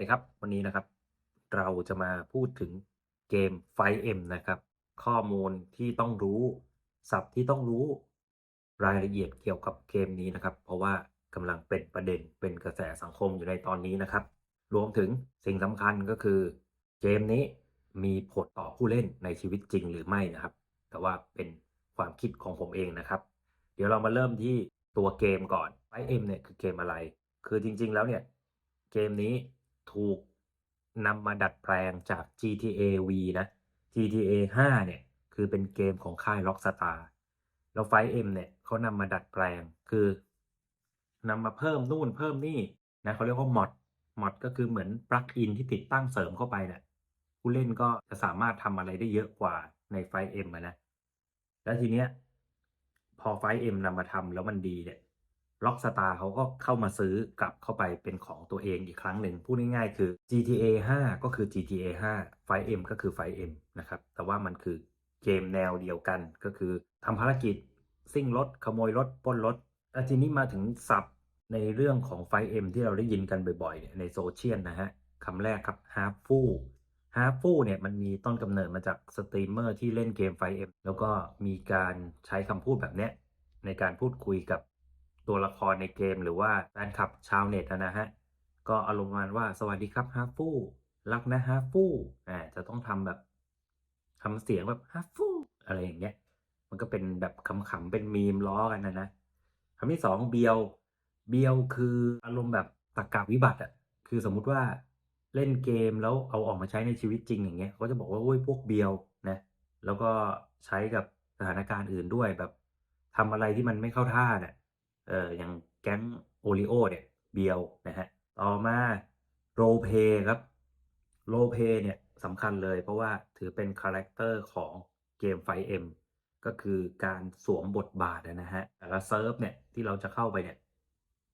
ดีครับ วันนี้นะครับ เราจะมาพูดถึงเกม 5M นะครับ ข้อมูลที่ต้องรู้ศัพท์ที่ต้องรู้รายละเอียดเกี่ยวกับเกมนี้นะครับ เพราะว่ากำลังเป็นประเด็นเป็นกระแสสังคมอยู่ในตอนนี้นะครับ รวมถึงสิ่งสำคัญก็คือ เกมนี้มีผลต่อผู้เล่นในชีวิตจริงหรือไม่นะครับ แต่ว่าเป็นความคิดของผมเองนะครับ เดี๋ยวเรามาเริ่มที่ตัวเกมก่อน 5M เนี่ยคือเกมอะไร คือจริง ๆ แล้วเนี่ยเกมนี้ ถูกนำมาดัดแปลงจาก GTA V นะ GTA 5 เนี่ย คือเป็นเกมของค่าย Rockstar แล้ว 5M เนี่ยเขานำมาดัดแปลงคือนำมาเพิ่มนู่นเพิ่มนี่นะเขาเรียกว่า mod mod ก็คือเหมือนปลั๊กอินที่ติดตั้งเสริมเข้าไปเนี่ยผู้เล่นก็จะสามารถทำอะไรได้เยอะกว่าใน 5M อะนะ แล้วทีเนี้ยพอ 5M นำมาทำแล้วมันดีเนี่ย Rockstar เขาก็เข้ามาซื้อกลับเข้าไปเป็นของตัวเองอีกครั้งหนึ่งพูดง่ายๆคือ GTA 5 ก็คือ GTA 5 5M ก็คือ 5M นะครับแต่ว่ามันคือเกมแนวเดียวกันก็คือทำภารกิจซิ่งรถขโมยรถปล้นรถแล้วทีนี้มาถึงศัพท์ในเรื่องของ 5M ที่เราได้ยินกันบ่อยๆในโซเชียลนะฮะคำแรกครับ half full half full เนี่ยมันมีต้นกำเนิดมาจากสตรีมเมอร์ที่เล่นเกม 5M แล้วก็มีการใช้คำพูดแบบเนี้ยในการพูดคุยกับ ตัวละครในเกมหรือว่าแฟนคลับชาวเน็ตนะฮะ ก็อารมณ์ประมาณว่าสวัสดีครับฮาฟูรักนะฮาฟูอ่าจะต้องทำแบบทำเสียงแบบฮาฟูอะไรอย่างเงี้ย มันก็เป็นแบบขำๆเป็นมีมล้อกันนะนะคำที่สองเบียวเบียวคืออารมณ์แบบตรกกะวิบัติอะคือสมมุติว่าเล่นเกมแล้วเอาออกมาใช้ในชีวิตจริงอย่างเงี้ยเขาจะบอกว่าโอ้ยพวกเบียวนะแล้วก็ใช้กับสถานการณ์อื่นด้วยแบบทำอะไรที่มันไม่เข้าท่าเนี่ย เอ่ออย่างแก๊งโอริโอเนี่ยเบียวนะฮะต่อมาโรเพครับโรเพเนี่ยสำคัญเลยเพราะว่าถือเป็นคาแรคเตอร์ของเกม 5M ก็คือการสวมบทบาทนะฮะแต่ละเซิร์ฟเนี่ยที่เราจะเข้าไปเนี่ย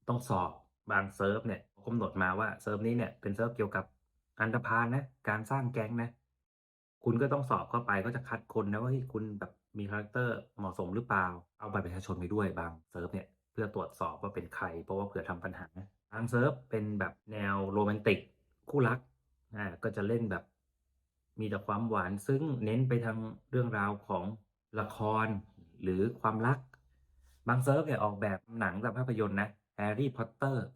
ต้องสอบบางเซิร์ฟเนี่ยกำหนดมาว่าเซิร์ฟนี้เนี่ยเป็นเซิร์ฟเกี่ยวกับอันธพาลนะการสร้างแก๊งนะคุณก็ต้องสอบเข้าไปก็จะคัดคนนะว่าเฮ้ยคุณแบบมีคาแรคเตอร์เหมาะสมหรือเปล่า เอาบัตรประชาชนไปด้วยบางเซิร์ฟเนี่ย พื่อตรวจสอบว่าเป็นใคร เพราะว่าเผื่อทำปัญหาบางเซิร์ฟเป็นแบบแนวโรแมนติกคู่รักอ่าก็จะเล่นแบบมีแต่ความหวานซึ่งเน้นไปทางเรื่องราวของละครหรือความรัก บางเซิร์ฟเนี่ยออกแบบหนังแบบภาพยนตร์นะแฮร์รี่พอตเตอร์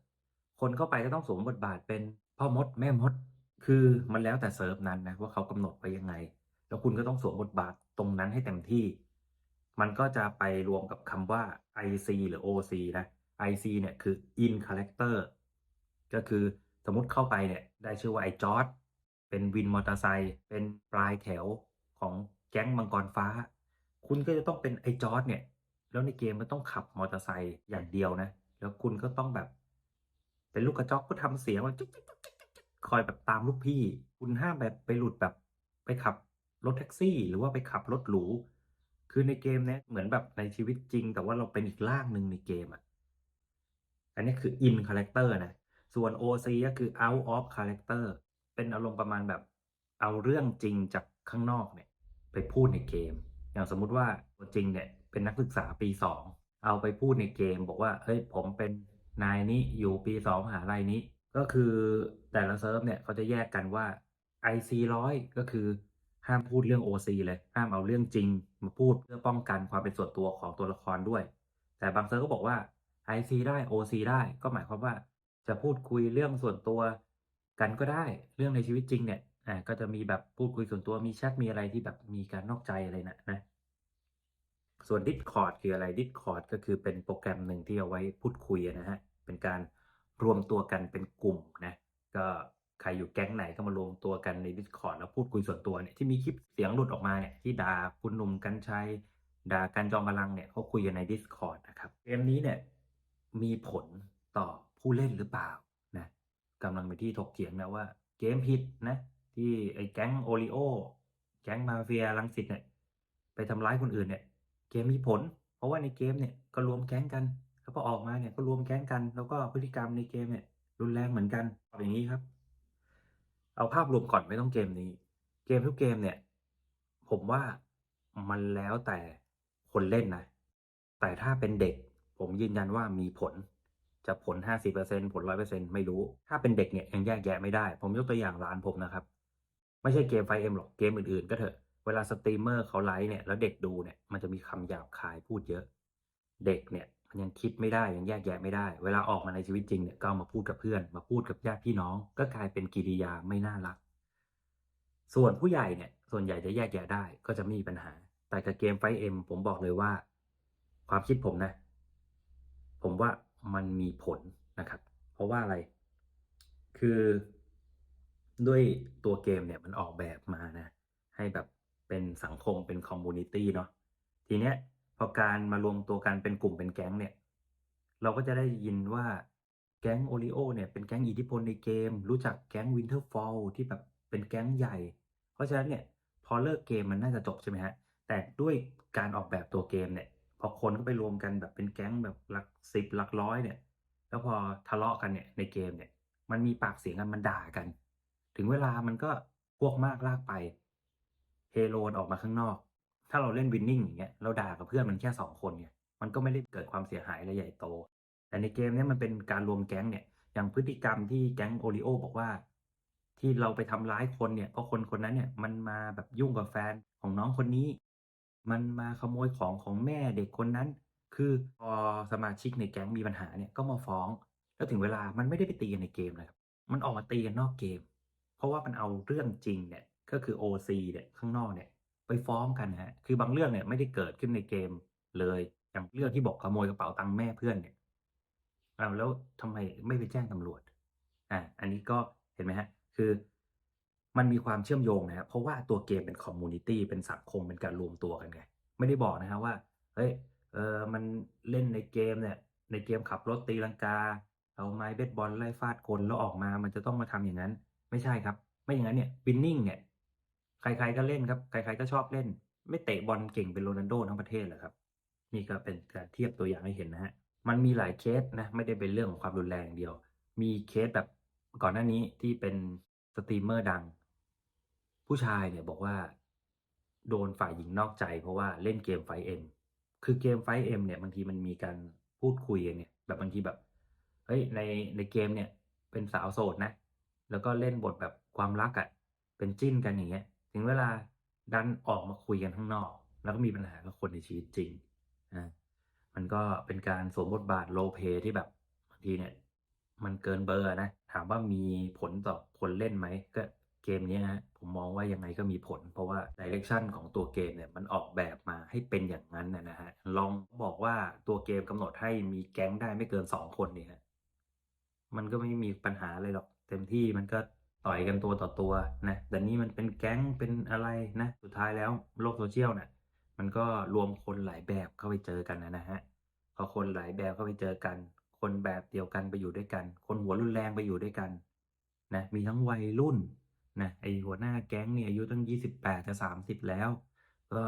คนเข้าไปก็ต้องสวมบทบาทเป็นพ่อมดแม่มด คือมันแล้วแต่เซิร์ฟนั้นนะว่าเขากำหนดไปยังไง แล้วคุณก็ต้องสวมบทบาทตรงนั้นให้เต็มที่ มันก็จะไปรวมกับคำว่า IC หรือ OC นะ IC เนี่ยคือ in character ก็คือสมมติเข้าไปเนี่ยได้ชื่อว่าไอ้จอร์ดเป็นวินมอเตอร์ไซค์เป็นปลายแถวของแก๊งมังกรฟ้า คุณก็จะต้องเป็นไอ้จอร์ดเนี่ยแล้วในเกมมันต้องขับมอเตอร์ไซค์อย่างเดียวนะ แล้วคุณก็ต้องแบบ เป็นลูกกระจอกก็ทำเสียงว่าคอยแบบตามลูกพี่ คุณห้ามแบบไปหลุดแบบไปขับรถแท็กซี่ หรือว่าไปขับรถหรู คือในเกมเนี้ยเหมือนแบบในชีวิตจริง แต่ว่าเราเป็นอีกร่างหนึ่งในเกมอะ อันนี้คือ in character นะ ส่วน OC ก็คือ out of character เป็นอารมณ์ประมาณแบบเอาเรื่องจริงจากข้างนอกเนี่ย ไปพูดในเกม อย่างสมมุติว่าตัวจริงเนี่ยเป็นนักศึกษาปี2เอาไปพูดในเกม บอกว่าเฮ้ยผมเป็นนายนี้อยู่ปี2มหาลัยนี้ ก็คือแต่ละเซิร์ฟเนี่ยเขาจะแยกกันว่า IC ร้อยก็คือ ห้ามพูดเรื่อง OC เลย ห้ามเอาเรื่องจริง มาพูดเพื่อป้องกันความเป็นส่วนตัวของตัวละครด้วย แต่บางเซิร์ก็บอกว่า IC ได้ OC ได้ก็หมายความว่า จะพูดคุยเรื่องส่วนตัวกันก็ได้เรื่องในชีวิตจริงเนี่ยอ่าก็จะมีแบบพูดคุยส่วนตัวมีแชทมีอะไรที่แบบมีการนอกใจอะไรนะนะส่วน Discord คืออะไร Discord ก็คือเป็นโปรแกรมหนึ่งที่เอาไว้พูดคุยนะฮะเป็นการรวมตัวกันเป็นกลุ่มนะก็ ใครอยู่แก๊งไหนก็มารวมตัวกันใน Discord แล้วพูดคุยส่วนตัวเนี่ยที่มีคลิปเสียงหลุดออกมาเนี่ยที่ด่าคุณหนุ่มกัญชัยด่ากันจอมพลังเนี่ยเขาคุยกันใน Discord นะครับเกมนี้เนี่ยมีผลต่อผู้เล่นหรือเปล่านะกำลังเป็นที่ถกเถียงนะว่าเกมผิดนะที่ไอ้แก๊งโอริโอแก๊งมาเฟียลังสิตเนี่ยไปทำร้ายคนอื่นเนี่ยเกมมีผล เพราะว่าในเกมเนี่ยก็รวมแก๊งกัน แล้วพอออกมาเนี่ยก็รวมแก๊งกัน แล้วก็พฤติกรรมในเกมเนี่ยรุนแรงเหมือนกันเอาอย่างนี้ครับ เอาภาพรวมก่อนไม่ต้องเกมนี้ เกมทุกเกมเนี่ย ผมว่ามันแล้วแต่คนเล่นนะ แต่ถ้าเป็นเด็ก ผมยืนยันว่ามีผล จะผล 50%ผล 100%ไม่รู้ ถ้าเป็นเด็กเนี่ยยังแยกแยะไม่ได้ ผมยกตัวอย่างร้านผมนะครับ ไม่ใช่เกมไฟเอ็มหรอก เกมอื่นๆ ก็เถอะ เวลาสตรีมเมอร์เขาไลฟ์เนี่ย แล้วเด็กดูเนี่ย มันจะมีคำหยาบคายพูดเยอะ เด็กเนี่ย ยังคิดไม่ได้ยังแยกแยะไม่ได้ เวลาออกมาในชีวิตจริงเนี่ยก็ามาพูดกับเพื่อน มาพูดกับญาติพี่น้อง ก็กลายเป็นกิริยาไม่น่ารัก ส่วนผู้ใหญ่เนี่ยส่วนใหญ่จะแยกแยะได้ก็จะไม่มีปัญหา แต่กับเกมไฟเอ็มผมบอกเลยว่า ความคิดผมนะ ผมว่ามันมีผลนะครับ เพราะว่าอะไร คือด้วยตัวเกมเนี่ยมันออกแบบมานะ ให้แบบเป็นสังคมเป็นคอมมูนิตี้เนาะทีเนี้ย พอการมารวมตัวกันเป็นกลุ่มเป็นแก๊งเนี่ย เราก็จะได้ยินว่าแก๊งโอริโอเนี่ยเป็นแก๊งอิทธิพลในเกม รู้จักแก๊งวินเทอร์ฟอลที่แบบเป็นแก๊งใหญ่ เพราะฉะนั้นเนี่ยพอเลิกเกมมันน่าจะจบใช่ไหมฮะ แต่ด้วยการออกแบบตัวเกมเนี่ย พอคนก็ไปรวมกันแบบเป็นแก๊งแบบหลักสิบหลักร้อยเนี่ย แล้วพอทะเลาะกันเนี่ยในเกมเนี่ย มันมีปากเสียงกันมันด่ากัน ถึงเวลามันก็พวกมากลากไปเฮโลนออกมาข้างนอก ถ้าเราเล่นวินนิ่งอย่างเงี้ยเราด่ากับเพื่อนมันแค่สองคนเนี่ยมันก็ไม่ได้เกิดความเสียหายอะไรใหญ่โต แต่ในเกมเนี้ยมันเป็นการรวมแก๊งเนี่ยอย่างพฤติกรรมที่แก๊งโอริโอบอกว่า ที่เราไปทำร้ายคนเนี่ยเพราะคนคนนั้นเนี่ยมันมาแบบยุ่งกับแฟนของน้องคนนี้ มันมาขโมยของของแม่เด็กคนนั้น คือพอสมาชิกในแก๊งมีปัญหาเนี่ยก็มาฟ้อง แล้วถึงเวลามันไม่ได้ไปตีกันในเกมนะครับมันออกมาตีกันนอกเกม เพราะว่ามันเอาเรื่องจริงเนี่ยก็คือ OC เนี่ยข้างนอกเนี่ย ไปฟ้องกันนะฮะคือบางเรื่องเนี่ยไม่ได้เกิดขึ้นในเกมเลย อย่างเรื่องที่บอกขโมยกระเป๋าตังค์แม่เพื่อนเนี่ยอ้าวแล้วทำไมไม่ไปแจ้งตำรวจอ่าอันนี้ก็เห็นไหมฮะคือมันมีความเชื่อมโยงนะครับเพราะว่าตัวเกมเป็นคอมมูนิตี้เป็นสังคมเป็นการรวมตัวกันไงไม่ได้บอกนะฮะว่าเฮ้ยเออมันเล่นในเกมเนี่ย ในเกมขับรถตีลังกา เอาไม้เบสบอลไล่ฟาดคนแล้วออกมา มันจะต้องมาทำอย่างนั้น ไม่ใช่ครับ ไม่อย่างนั้นเนี่ยวินนิ่งเนี่ย ใครๆก็เล่นครับ ใครๆก็ชอบเล่น ไม่เตะบอลเก่งเป็นโรนัลโดทั้งประเทศหรอครับ นี่ก็เป็นการเทียบตัวอย่างให้เห็นนะฮะ มันมีหลายเคสนะ ไม่ได้เป็นเรื่องของความรุนแรงอย่างเดียว มีเคสแบบก่อนหน้านี้ที่เป็นสตรีมเมอร์ดัง ผู้ชายเนี่ยบอกว่า โดนฝ่ายหญิงนอกใจ เพราะว่าเล่นเกมไฟเอ็มคือเกมไฟเอ็มเนี่ยบางทีมันมีการพูดคุยกันเนี่ยแบบบางทีแบบเฮ้ยในในเกมเนี่ยเป็นสาวโสดนะ แล้วก็เล่นบทแบบความรักอะ่ะเป็นจิ้นกันอย่างเงี้ย ถึงเวลาดันออกมาคุยกันข้างนอก แล้วก็มีปัญหากับคนในชีวิตจริงอ่ามันก็เป็นการสวมบทบาทโลเพที่แบบบางทีเนี่ย มันเกินเบอร์นะ ถามว่ามีผลต่อคนเล่นไหมก็เกมนี้ยฮะผมมองว่ายังไงก็มีผล เพราะว่าดิเรกชันของตัวเกมเนี่ยมันออกแบบมาให้เป็นอย่างนั้นนะฮะลองบอกว่าตัวเกมกำหนดให้มีแก๊งได้ไม่เกินสองคนเนี่ยมันก็ไม่มีปัญหาอะไรหรอก เต็มที่มันก็ ต่อยกันตัวต่อตัวนะแต่นี่มันเป็นแก๊งเป็นอะไรนะ สุดท้ายแล้วโลกโซเชียลน่ะมันก็รวมคนหลายแบบเข้าไปเจอกันนะนะฮะพอคนหลายแบบเข้าไปเจอกัน คนแบบเดียวกันไปอยู่ด้วยกัน คนหัวรุนแรงไปอยู่ด้วยกันนะมีทั้งวัยรุ่นนะไอหัวหน้าแก๊งเนี่ยอายุตั้งยี่สิบแปดจะสามสิบแล้ว ก็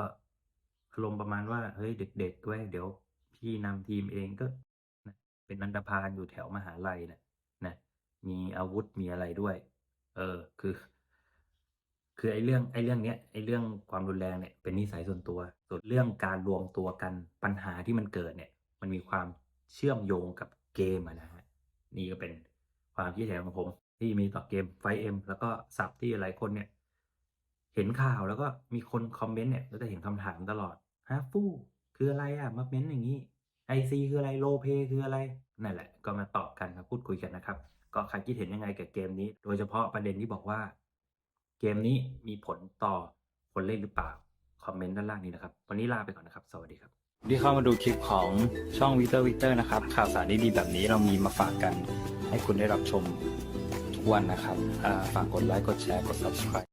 อารมณ์ประมาณว่าเฮ้ยเด็กๆเว้ยเดี๋ยวพี่นำทีมเองก็นะเป็นนันดพาลอยู่แถวมหาลัยนะนะมีอาวุธมีอะไรด้วย เออ คือ คือไอ้เรื่องไอ้เรื่องเนี้ยไอ้เรื่องความรุนแรงเนี่ยเป็นนิสัยส่วนตัว ส่วนเรื่องการรวมตัวกันปัญหาที่มันเกิดเนี่ย มันมีความเชื่อมโยงกับเกมนะฮะนี่ก็เป็นความคิดเห็นของผม ที่มีต่อเกมไฟเอ็มแล้วก็สับที่หลายคนเนี่ย เห็นข่าวแล้วก็มีคนคอมเมนต์เนี่ยก็จะเห็นคำถามตลอดฮะฟู่คืออะไรอะมาเม้นต์อย่างนี้ไอซีคืออะไรโลเพคืออะไรนั่นแหละ ก็มาตอบกันครับพูดคุยกันนะครับ ก็ใครคิดเห็นยังไงกับเกมนี้ โดยเฉพาะประเด็นที่บอกว่า เกมนี้มีผลต่อคนเล่นหรือเปล่า คอมเมนต์ด้านล่างนี้นะครับ วันนี้ลาไปก่อนนะครับ สวัสดีครับที่เข้ามาดูคลิปของช่องวิเตอร์วิเตอร์นะครับ ข่าวสารดีๆแบบนี้เรามีมาฝากกัน ให้คุณได้รับชมทุกวันนะครับฝากกดไลค์กดแชร์กด subscribe